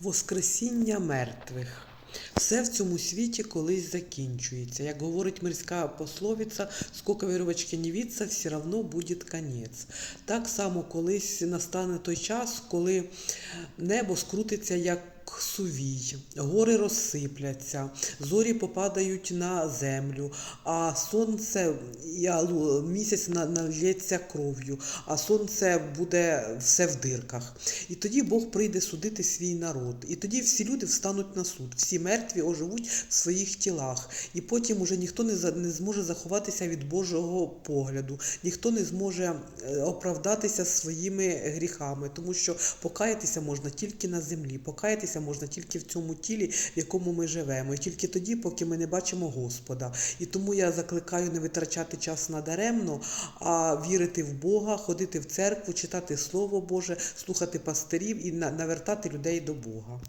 Воскресіння мертвих. Все в цьому світі колись закінчується. Як говорить мирська пословиця, скільки вірувачки не віться, все равно буде конець. Так само колись настане той час, коли небо скрутиться як сувій, гори розсипляться, зорі попадають на землю, а сонце, місяць на- налється кров'ю, а сонце буде все в дирках. І тоді Бог прийде судити свій народ. І тоді всі люди встануть на суд, всі мертві оживуть в своїх тілах. І потім уже ніхто не, не зможе заховатися від Божого погляду, ніхто не зможе е, оправдатися своїми гріхами, тому що покаятися можна тільки на землі, покаятися можна тільки в цьому тілі, в якому ми живемо, і тільки тоді, поки ми не бачимо Господа. І тому я закликаю не витрачати час надаремно, а вірити в Бога, ходити в церкву, читати Слово Боже, слухати пастирів і на- навертати людей до Бога.